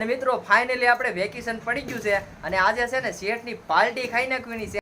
અને મિત્રો ફાઇનલી આપણે વેકેશન પડી ગયું છે અને આજે છે ને શેઠની પાર્ટી ખાઈ નાખવાની છે.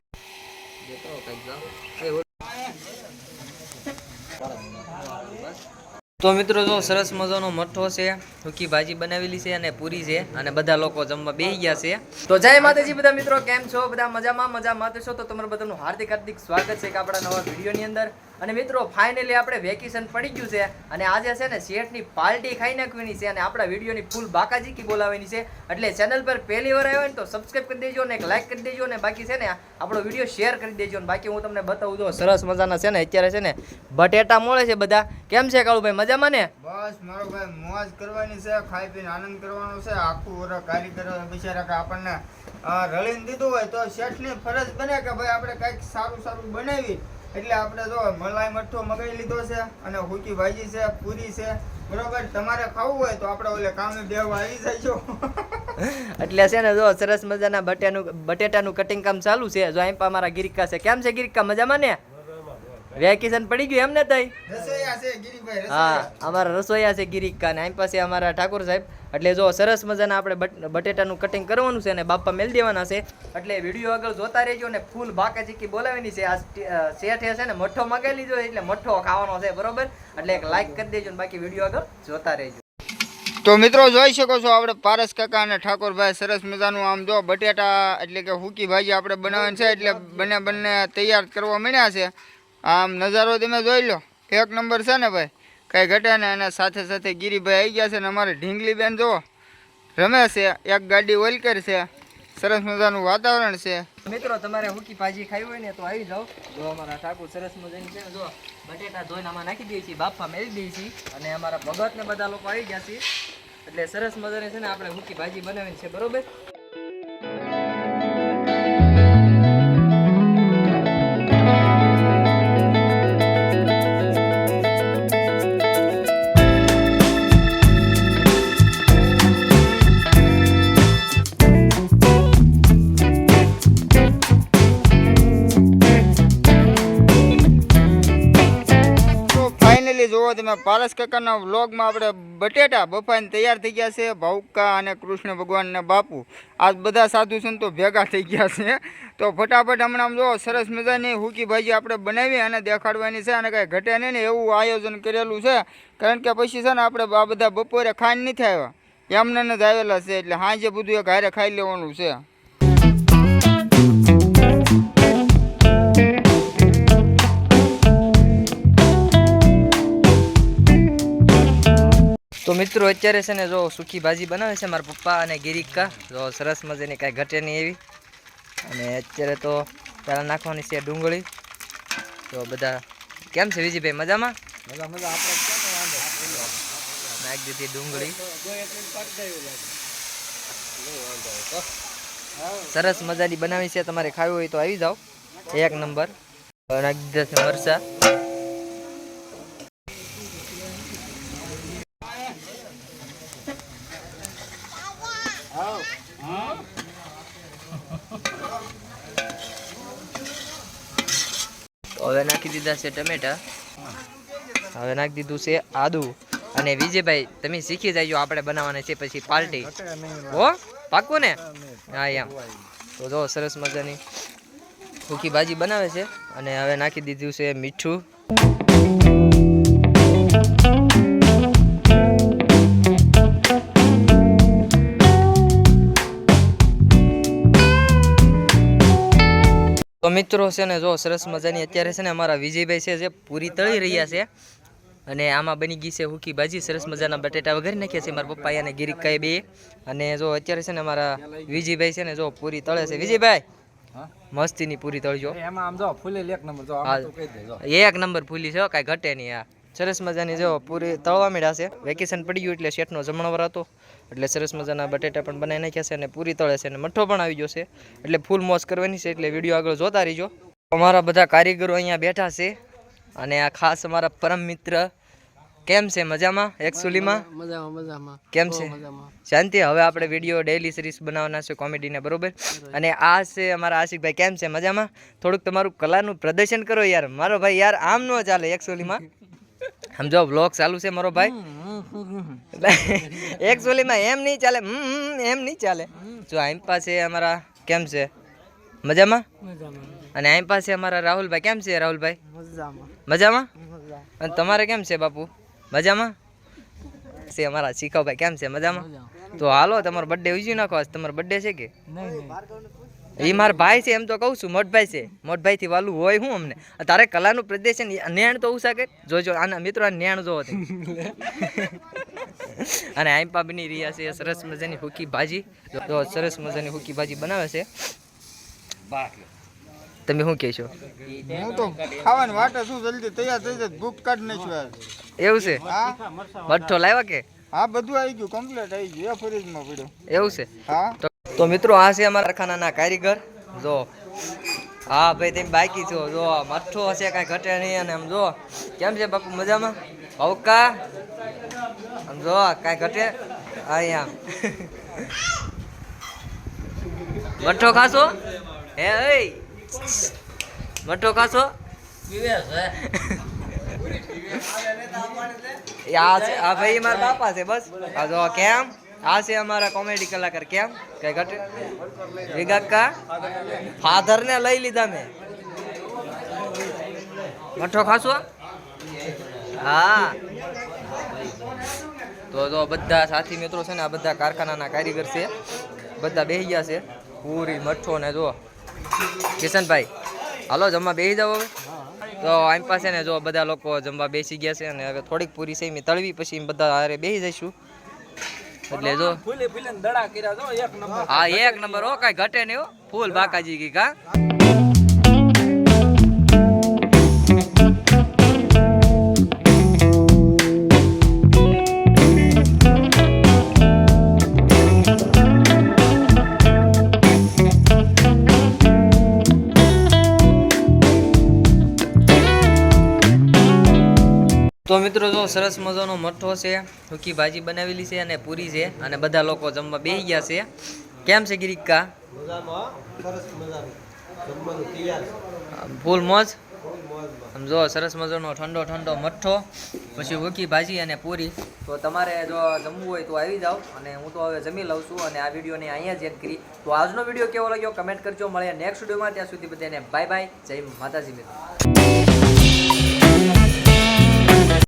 તો મિત્રો જો સરસ મજાનો મઠો છે સૂકી ભાજી બનાવેલી છે અને પૂરી છે અને બધા લોકો જમવા બેસી ગયા છે. તો જય માતાજી બધા મિત્રો કેમ છો? બધા મજામાં? મજામાં તો છો? તો તમારું બધાનું હાર્દિક હાર્દિક સ્વાગત છે કે આપણા નવા વિડીયોની અંદર. અને મિત્રો ફાઇનલી આપણે વેકેશન પડી ગયું છે અને આજે છે ને શેઠની પાર્ટી ખાઈ નાખવાની છે અને આપણા વિડીયોની ફૂલ બાકાજીકી બોલાવવાની છે. એટલે ચેનલ પર પહેલી વાર આવ્યો ને તો સબસ્ક્રાઈબ કરી દેજો ને એક લાઇક કરી દેજો ને બાકી છે ને આપણો વીડિયો શેર કરી દેજો ને બાકી હું તમને બતાવું તો સરસ મજાના છે ને અત્યારે છે ને બટેટા મળે છે બધા. કેમ છે કાળુભાઈ, મજામાં ને? બસ, મારો ભાઈ મોજ કરવાની છે, ખાઈ પીને આનંદ કરવાનો છે. આખું વરસ કારીગર બિચારા કે આપણને રળીને દીધું હોય તો શેઠની ફરજ બને કે ભાઈ આપણે કંઈક સારું સારું બનાવી એટલે આપણે જો મલાઈ મઠ્ઠો મગાવી લીધો છે અને હુકી ભાજી છે, પૂરી છે, બરોબર? તમારે ખાવું હોય તો આપણે ઓલે કામે બેવા આવી જજો એટલે છે ને જો સરસ મજાના બટેનું બટેટાનું કટિંગ કામ ચાલુ છે. જો અહીં પા મારા ગિરિકા છે. કેમ છે ગિરિકા? મજામાં ને? વેકેશન પડી ગયું એમ ને તઈ? હા અમારા રસોઈયા છે ગિરિકા ને આમ પાસે અમારા ઠાકોર સાહેબ. એટલે જો સરસ મજાના આપણે બટ- બટેટાનું કટિંગ કરવાનું છે અને બાપા મેલ દેવાના છે. એટલે વીડિયો આગળ જોતા રહેજો ને ફૂલ ભાકે ચીકી બોલાવીની છે. આ અ, છે ને મઠ્ઠો મગાવી લીધો એટલે મઠો ખાવાનો છે બરોબર? એટલે એક લાઈક કરી દેજો ને બાકી વીડિયો આગળ જોતા રહેજો. તો મિત્રો જોઈ શકો છો આપણે પારસ કાકા અને ઠાકોરભાઈ સરસ મજાનું આમ જો બટેટા એટલે કે હુકી ભાજી આપણે બનાવવાની છે એટલે બંને બંને તૈયાર કરવા માંડ્યા છે. આમ નજારો તમે જોઈ લો. એક નંબર છે ને ભાઈ, કાંઈ ઘટે ને અને સાથે સાથે ગિરીભાઈ આવી ગયા છે ને અમારે ઢીંગલી બેન જુઓ રમે છે, એક ગાડી ઓલકર છે, સરસ મજાનું વાતાવરણ છે. મિત્રો, તમારે હુકી ભાજી ખાવી હોય ને તો આવી જાઓ. જો અમારા ઠાકુર સરસ મજાની છે જો બટેટા ધોઈને આમાં નાખી દઈએ છીએ, બાફા મેળી દઈએ છીએ. અને અમારા ભગત ને બધા લોકો આવી ગયા છે એટલે સરસ મજાની છે ને આપણે હુકી ભાજી બનાવીને છે, બરોબર? ફાઇનલી જુઓ તમે, પારસ કાકાના વ્લોગમાં આપણે બટેટા બફાઈને તૈયાર થઈ ગયા છે ભાવકા અને કૃષ્ણ ભગવાનના બાપુ. આ બધા સાધુ સંતો ભેગા થઈ ગયા છે. તો ફટાફટ હમણાં જુઓ, સરસ મજાની હુકી ભાજી આપણે બનાવી અને દેખાડવાની છે અને કાંઈ ઘટે નહીં ને એવું આયોજન કરેલું છે. કારણ કે પછી છે ને આપણે આ બધા બપોરે ખાઈને નથી આવ્યા. એમને જ આવેલા છે એટલે હાજે બધું એક હારે ખાઈ લેવાનું છે. તો મિત્રો અત્યારે છે ને જો સૂકી ભાજી બનાવે છે મારા પપ્પા અને ગિરિકા જો સરસ મજાની કાંઈ ઘટે નહીં એવી. અને અત્યારે તો પહેલાં નાખવાની છે ડુંગળી. તો બધા કેમ છે વિજયભાઈ મજામાં? નાખી દીધી ડુંગળી. સરસ મજાની બનાવી છે તમારે ખાવી હોય તો આવી જાઓ. એક નંબર. નાખી દીધા છે મરચા. હવે નાખી દીધા છે ટમેટા. હવે નાખી દીધું છે આદુ. અને વિજયભાઈ, તમે શીખી જાય આપણે બનાવવાના છે પછી પાર્ટી. હો પાકું ને? હા, એમ. તો જો, સરસ મજાની સૂકી ભાજી બનાવે છે. અને હવે નાખી દીધું છે મીઠું. તો મિત્રો છે ને જો સરસ મજાની અત્યારે છે ને અમારા વિજયભાઈ છે જે પૂરી તળી રહ્યા છે. અને આમાં બની ગઈ છે હુકી ભાજી સરસ મજાના બટેટા વગેરે નાખ્યા છે મારા પપ્પા અને ગિરિકાએ બે. અને જો અત્યારે છે ને અમારા વિજયભાઈ છે ને જો પૂરી તળે છે. વિજયભાઈ મસ્તીની પૂરી તળજો. એમાં આમ જો ફૂલેલ એક નંબર જો હા. તો કહી દેજો. એક નંબર ફૂલી છે કાંઈ ઘટે નહીં આ. સરસ મજાની જો પૂરી તળવા માંડ્યા છે. વેકેશન પડી ગયું એટલે શેઠનો જમણવાર હતો. એટલે સરસ મજાના બટેટા પણ બનાવી નાખ્યા છે અને પૂરી તળે છે અને મઠ્ઠો પણ આવી ગયો છે. એટલે ફૂલ મોસ કરવાની છે એટલે વીડિયો આગળ જોતા રહીજો. અમારા બધા કારીગરો અહીંયા બેઠા છે અને આ ખાસ અમારા પરમ મિત્ર કેમ છે? મજામાં? એકચુલીમાં મજામાં મજામાં. કેમ છે? શાંતિ? હવે આપણે વીડિયો ડેઈલી સિરીઝ બનાવવાના છે કોમેડીને બરોબર? અને આ છે અમારા આશિકભાઈ કેમ છે? મજામાં? થોડુંક તમારું કલાનું પ્રદર્શન કરો યાર. મારો ભાઈ યાર આમ ન ચાલે એકચુઅલીમાં સમજો બ્લોગ ચાલુ છે મારો ભાઈ? એકચ્યુઅલીમાં એમ નહીં ચાલે એમ નહીં ચાલે. જો આઈમ પાસે અમારા કેમ છે? મજામાં? અને આઈમ પાસે અમારા રાહુલભાઈ કેમ છે રાહુલભાઈ? મજામાં. અને તમારે કેમ છે બાપુ? મજામાં? છે અમારા શીખાભાઈ કેમ છે? મજામાં? તો હાલો તમારો બર્થડે ઉજવી નાખો આજ. તમારો બર્થડે છે કે? એ મારા ભાઈ છે એમ તો કહું છું મોટભાઈ છે. મોટભાઈ થી વાલું હોય હું અમને. તારે કલાનું પ્રદર્શન નેણ તો ઉષા કે જોજો આના મિત્રો આ નેણ જોવો તે અને આઈમ્પા બની રહ્યા છે સરસ મજાની હુકી ભાજી. તો સરસ મજાની હુકી ભાજી બનાવે છે. તમે શું કહેશો? હું તો ખાવાની વાટે શું જલ્દી તૈયાર થઈ જાય ભૂખ કાઢ નાખ્યું એવું છે? હા? ભઠ્ઠો લાવ્યા કે? હા બધું આવી ગયું કમ્પ્લીટ આવી ગયું. એ ફ્રીજમાં પડ્યો. એવું છે? હા. તો મિત્રો, આ છે અમારા કારખાનાના કારીગર. જો, હા ભાઈ, તમે બાકી છો. જો, મઠ્ઠો હશે, કાંઈ ઘટે નહીં. અને આમ જો, કેમ છે બાપુ, મજામાં? હવકા? આમ જો, કાંઈ ઘટે? અહીંયા મઠ્ઠો ખાશો? હે એ મઠ્ઠો ખાશો? આ ભાઈ, મારા બાપા છે, બસ. આ જો, કેમ? આ છે અમારા કોમેડી કલાકાર કેમ? કઈ ઘટે? વિગાકા ફાધર ને લઈ લીધા મેં. મઠો ખાશો? હા. તો જો બધા સાથી મિત્રો છે ને, આ બધા કારખાનાના કારીગર છે. બધા બેસી ગયા છે. પૂરી મઠ્ઠો ને જો. કિશનભાઈ, હાલો, જમવા બેસી જાવ હવે. તો આમ પાસે ને જો બધા લોકો જમવા બેસી ગયા છે અને હવે થોડીક પૂરી છે મેં તળવી પછી બધા હારે બેસી જઈશું. એટલે જો ફૂલે ફૂલે દડા કર્યા જો એક નંબર. હા એક નંબર હો કાઈ ઘટે નહીં હો. ફૂલ બાકાજી કી કા તો મિત્રો જો સરસ મજાનો મઠો છે સૂકી ભાજી બનાવેલી છે અને પૂરી છે અને બધા લોકો જમવા બેસી ગયા છે. કેમ છે ગિરિકા ફૂલ મોજ? જો સરસ મજાનો ઠંડો ઠંડો મઠ્ઠો પછી ઉકી ભાજી અને પૂરી. તો તમારે જો જમવું હોય તો આવી જાઓ અને હું તો હવે જમી લઉં છું અને આ વિડીયોને અહીંયા જ એડ કરી. તો આજનો વીડિયો કેવો લાગ્યો કમેન્ટ કરજો મળે નેક્સ્ટ વિડીયોમાં. ત્યાં સુધી બધાને બાય બાય જય માતાજી મિત્રો.